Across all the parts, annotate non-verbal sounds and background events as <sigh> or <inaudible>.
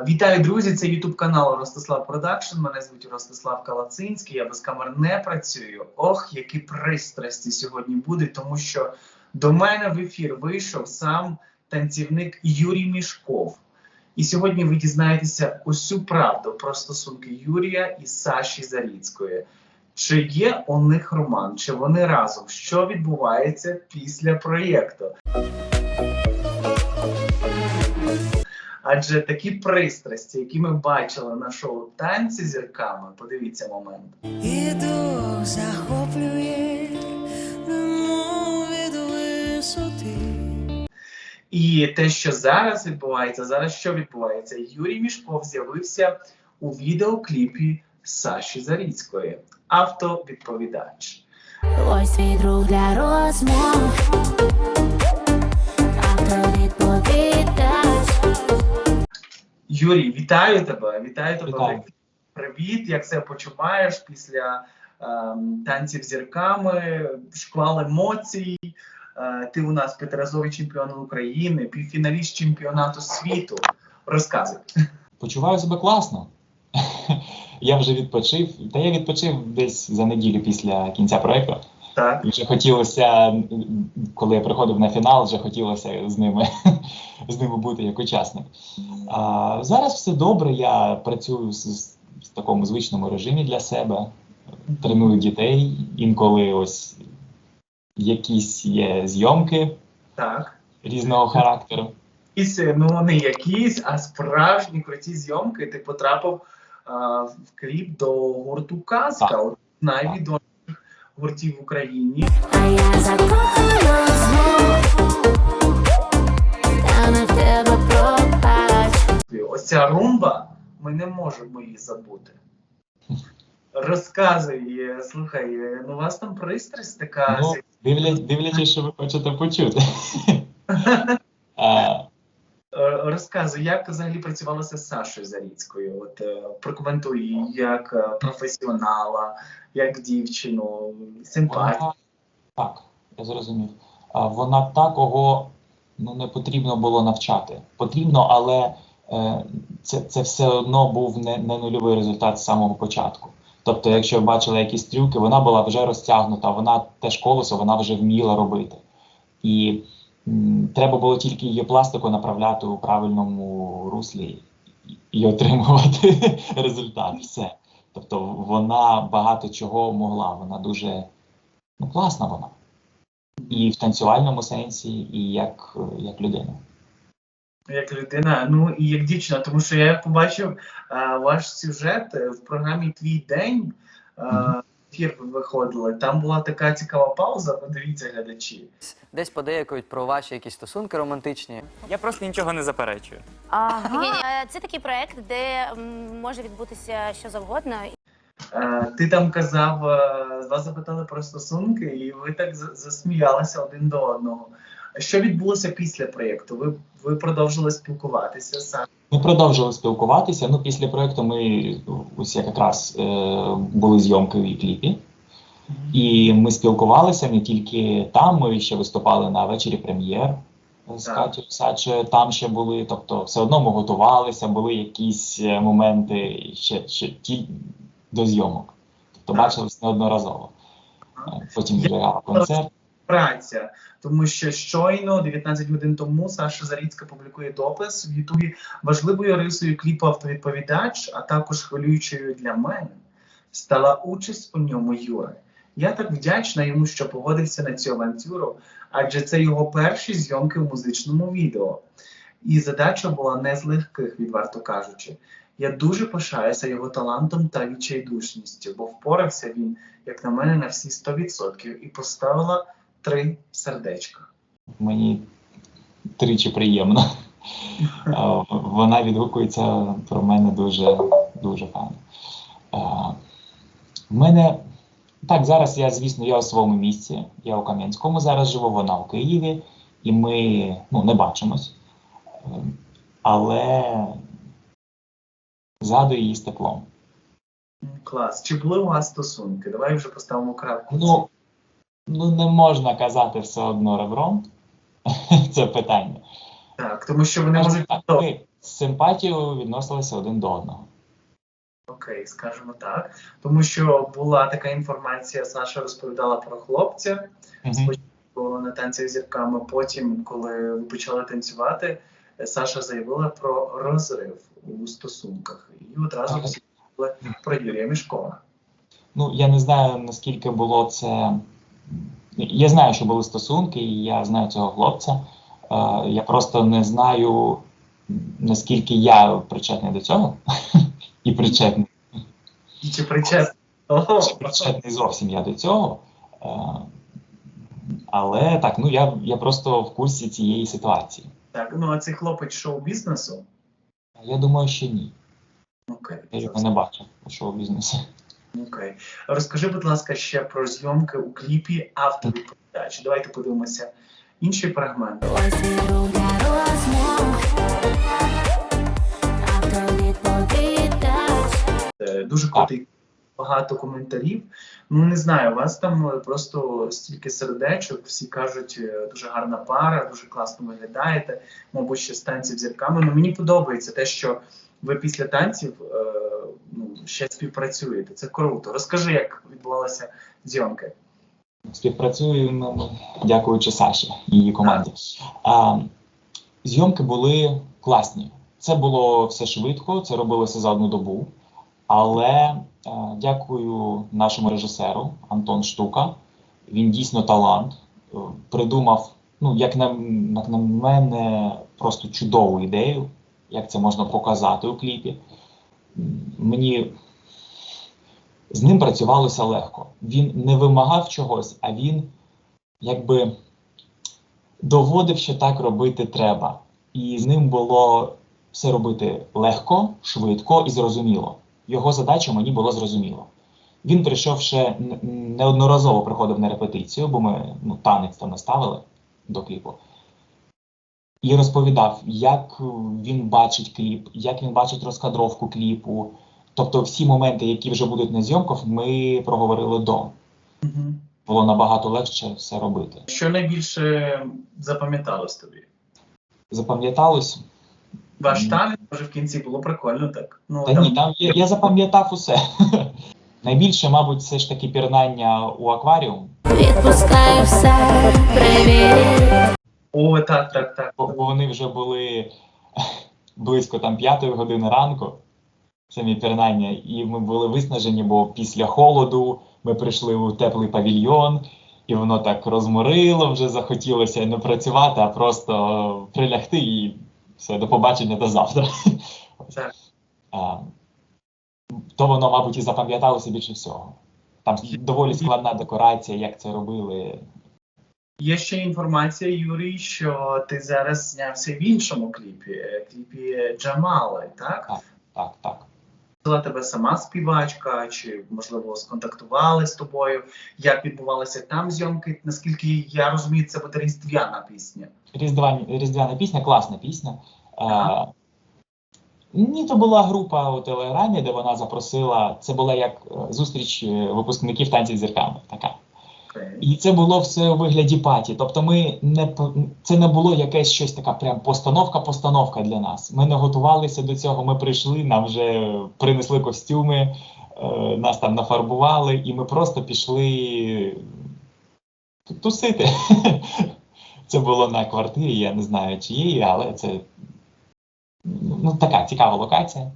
Вітаю, друзі! Це Ютуб канал Ростислав Продакшн. Мене звуть Ростислав Калацинський. Я без камер не працюю. Ох, які пристрасті сьогодні будуть, тому що до мене в ефір вийшов сам танцівник Юрій Мішков. І сьогодні ви дізнаєтеся усю правду про стосунки Юрія і Саші Заріцької. Чи є у них роман, чи вони разом? Що відбувається після проєкту? Адже такі пристрасті, які ми бачили на шоу танці зірками, подивіться момент. Іду захоплює, від висоти. І те, що зараз відбувається, зараз що відбувається? Юрій Мішков з'явився у відеокліпі Саші Заріцької, автовідповідач. Ось твій друг для розмов. Автовідповідач. Юрій, вітаю тебе! Вітаю тебе! Вітаю. Привіт! Як себе почуваєш після ем, танців зірками, шквал емоцій? Е, ти у нас п'ятиразовий чемпіон України, півфіналіст чемпіонату світу. Розказуй. Почуваю себе класно. <laughs> Я вже відпочив. Та я відпочив десь за неділю після кінця проекту. Так, І вже хотілося, коли я приходив на фінал, вже хотілося з ними, <laughs> з ними бути як учасник. А, зараз все добре. Я працюю з, з, в такому звичному режимі для себе, треную дітей. Інколи ось якісь є зйомки так. різного характеру. Якісь, ну не якісь, а справжні круті зйомки. Ти потрапив а, в кліп до гурту Казка, найвідоміших гуртів в Україні. А я закохана знов. Та не в тебе пробач. Ось ця румба, ми не можемо її забути. Розказуй, слухай, ну у вас там пристрасть така. Ну, дивля, дивлячись, що ви хочете почути. <laughs> А, Е, Розказуй, як взагалі працювалося з Сашою Заріцькою? От е, прокоментуй її як е, професіонала, як дівчину, симпатію. Так, я зрозумів. Вона та, кого ну, не потрібно було навчати. Потрібно, але це, це все одно був не, не нульовий результат з самого початку. Тобто, якщо ви бачили якісь трюки, вона була вже розтягнута, вона теж колесо вона вже вміла робити. І м, треба було тільки її пластику направляти у правильному руслі і отримувати <laughs> результат. Все. Тобто вона багато чого могла, вона дуже ну, класна вона. І в танцювальному сенсі, і як, як людина. Як людина, ну і як дівчина, тому що я побачив е, ваш сюжет е, в програмі Твій день. Е, Мгм. Ефір виходили. Там була така цікава пауза. Подивіться, глядачі. Десь подеякують про ваші якісь стосунки романтичні. Я просто нічого не заперечую. Ага. Е, Це такий проект, де м, може відбутися що завгодно. Е, ти там казав, е, вас запитали про стосунки, і ви так за- засміялися один до одного. Що відбулося після проєкту? Ви, ви продовжили спілкуватися саме? Ми продовжили спілкуватися. Ну, після проєкту ми ось якраз е, були зйомки в кліпі. І ми спілкувалися не тільки там, ми ще виступали на вечорі прем'єр з Так. Катю Саче, там ще були. Тобто, все одно ми готувалися, були якісь е, моменти ще, ще ті до зйомок. Тобто бачилися неодноразово. Е, Потім вже концерт. Праця, тому що щойно 19 годин тому Саша Заріцька публікує допис в Ютубі важливою рисою кліпу автовідповідач, а також хвилюючою для мене стала участь у ньому Юри. Я так вдячна йому, що погодився на цю авантюру, адже це його перші зйомки в музичному відео. І задача була не з легких, відверто кажучи. Я дуже пишаюся його талантом та відчайдушністю, бо впорався він, як на мене, на всі 100% і поставила три сердечка. Мені тричі приємно. <laughs> Вона відгукується про мене дуже, дуже файно. В мене так, зараз я, звісно, я у своєму місці. Я у Кам'янському зараз живу, вона у Києві, і ми ну, не бачимось. Е, Але згадую її з теплом. Клас. Чи були у вас стосунки? Давай вже поставимо крапку. Ну, ну не можна казати все одно ребром. <laughs> Це питання. Так, тому що вони можуть Так, ми, з симпатією відносилися один до одного. Окей, скажімо так. Тому що була така інформація, Саша розповідала про хлопця Мгм. спочатку на танцях зірками. Потім, коли ви почали танцювати, Саша заявила про розрив у стосунках. І одразу всі про Юрія Мішкова. Ну, я не знаю, наскільки було це. Я знаю, що були стосунки, і я знаю цього хлопця. Е, я просто не знаю, наскільки я причетний до цього. <laughs> І причетний. Чи причесний? Ого, Чи причетний зовсім я до цього. Е, але так, ну я, я просто в курсі цієї ситуації. Так, ну а цей хлопець шоу-бізнесу? Я думаю, що ні. Окей. Я його не бачив у шоу-бізнесі. Окей. Розкажи, будь ласка, ще про зйомки у кліпі автовідповідач. Давайте подивимося інший фрагмент. Е, Дуже крутий, багато коментарів. Ну не знаю, у вас там е, просто стільки сердечок, всі кажуть, е, дуже гарна пара, дуже класно виглядаєте. Мабуть, ще з танців зірками. Ну мені подобається те, що ви після танців е, ну, ще співпрацюєте. Це круто. Розкажи, як відбувалися зйомки. Співпрацюємо, дякуючи Саші і її команді. А, зйомки були класні. Це було все швидко, це робилося за одну добу. Але е, дякую нашому режисеру Антон Штука. Він дійсно талант. Е, Придумав, ну, як на, як на мене, просто чудову ідею, як це можна показати у кліпі. Мені з ним працювалося легко. Він не вимагав чогось, а він якби доводив, що так робити треба. І з ним було все робити легко, швидко і зрозуміло. Його задача мені було зрозуміло. Він прийшов ще неодноразово приходив на репетицію, бо ми ну, танець там наставили до кліпу. І розповідав, як він бачить кліп, як він бачить розкадровку кліпу. Тобто всі моменти, які вже будуть на зйомках, ми проговорили до. Угу. Було набагато легше все робити. Що найбільше запам'яталось тобі? Запам'яталось? Ваш танець, може, в кінці було прикольно так. Ну, Та ні, там я, я запам'ятав усе. <laughs> Найбільше, мабуть, все ж таки пірнання у акваріум, Відпускаю все, привіт. О, так, так, так. бо, бо вони вже були <laughs> близько там п'ятої години ранку. Самі пірнання, і ми були виснажені, бо після холоду ми прийшли у теплий павільйон, і воно так розморило, вже захотілося не працювати, а просто прилягти і все, до побачення до завтра. Так. А, то воно, мабуть, і запам'яталося більше всього. Там доволі складна декорація, як це робили. Є ще інформація, Юрій, що ти зараз знявся в іншому кліпі, кліпі Джамали, так? Так, так. Була тебе сама співачка, чи можливо сконтактували з тобою? Як відбувалися там зйомки? Наскільки я розумію, це буде різдвяна пісня. Різдвяна, різдвяна пісня, класна пісня. Ага. А, ні, то була група у Телеграмі, де вона запросила. Це була як е, зустріч е, випускників танців з зірками. Така. І це було все у вигляді паті. Тобто, ми не це не було якесь щось така прям постановка-постановка для нас. Ми не готувалися до цього. Ми прийшли, нам вже принесли костюми, е, нас там нафарбували, і ми просто пішли тусити. <laughs> Це було на квартирі, я не знаю чиєї, але це ну, така цікава локація.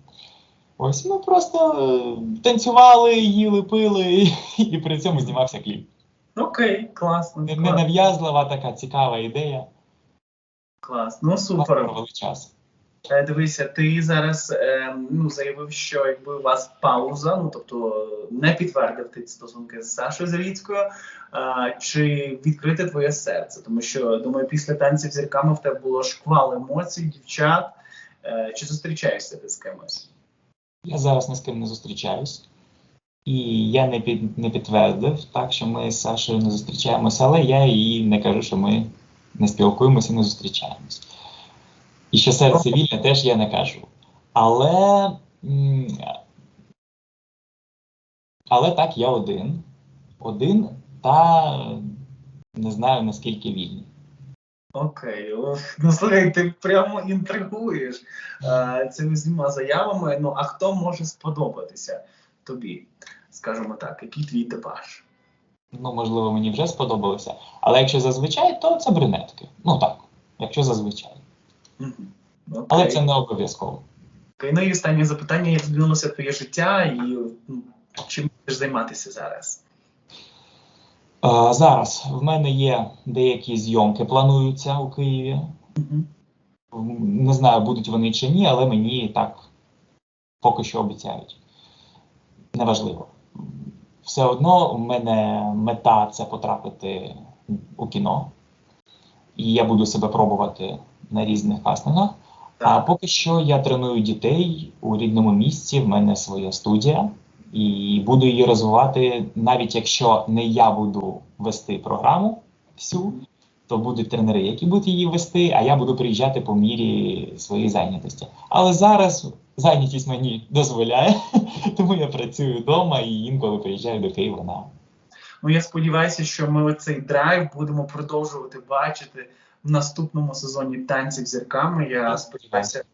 Ось ми просто е, танцювали, їли, пили, і, <laughs> і при цьому знімався кліп. Окей, класно. Не- клас, Ненав'язлива така цікава ідея. клас. Ну супер. час. Е, Дивися, ти зараз е, ну, заявив, що якби у вас пауза, ну тобто не підтвердив ти стосунки з Сашою Завіцькою, е, чи відкрите твоє серце? Тому що думаю, після танців зірками в тебе було шквал емоцій, дівчат. Е, чи зустрічаєшся ти з кимось? Я зараз ні з ким не зустрічаюсь. І я не, під, не підтвердив, так що ми з Сашою не зустрічаємося, але я їй не кажу, що ми не спілкуємося не зустрічаємось. І що серце вільне теж я не кажу. Але, але так, я один. Один та не знаю наскільки вільний. Окей, ну слухай, ти прямо інтригуєш е, цими всіма заявами. Ну а хто може сподобатися тобі? Скажімо так, який твій типаж? Ну, можливо, мені вже сподобалося. Але якщо зазвичай, то це брюнетки. Ну так, якщо зазвичай. Окей. Але це не обов'язково. Окей, ну і останнє запитання: як змінилося твоє життя і чим будеш займатися зараз? Е, зараз в мене є деякі зйомки, плануються у Києві. М, Не знаю, будуть вони чи ні, але мені так поки що обіцяють. Неважливо. Все одно у мене мета це потрапити у кіно, і я буду себе пробувати на різних кастингах. А поки що я треную дітей у рідному місці. В мене своя студія, і буду її розвивати, навіть якщо не я буду вести програму всю, то будуть тренери, які будуть її вести, а я буду приїжджати по мірі своєї зайнятості. Але зараз зайнятість мені дозволяє, <laughs> тому я працюю вдома і інколи приїжджаю до Києва на Ну я сподіваюся, що ми оцей драйв будемо продовжувати бачити в наступному сезоні танців зірками. Я сподіваюся,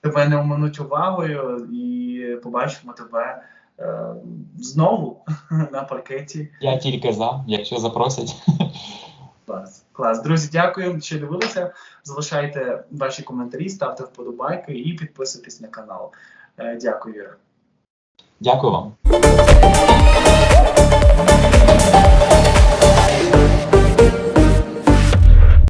тебе не оминуть увагою і побачимо тебе е, знову <laughs> на паркеті. я тільки за, якщо запросять. Клас. Клас. Друзі, дякую, що дивилися. Залишайте ваші коментарі, ставте вподобайки і підписуйтесь на канал. Е, Дякую, Юра. Дякую вам.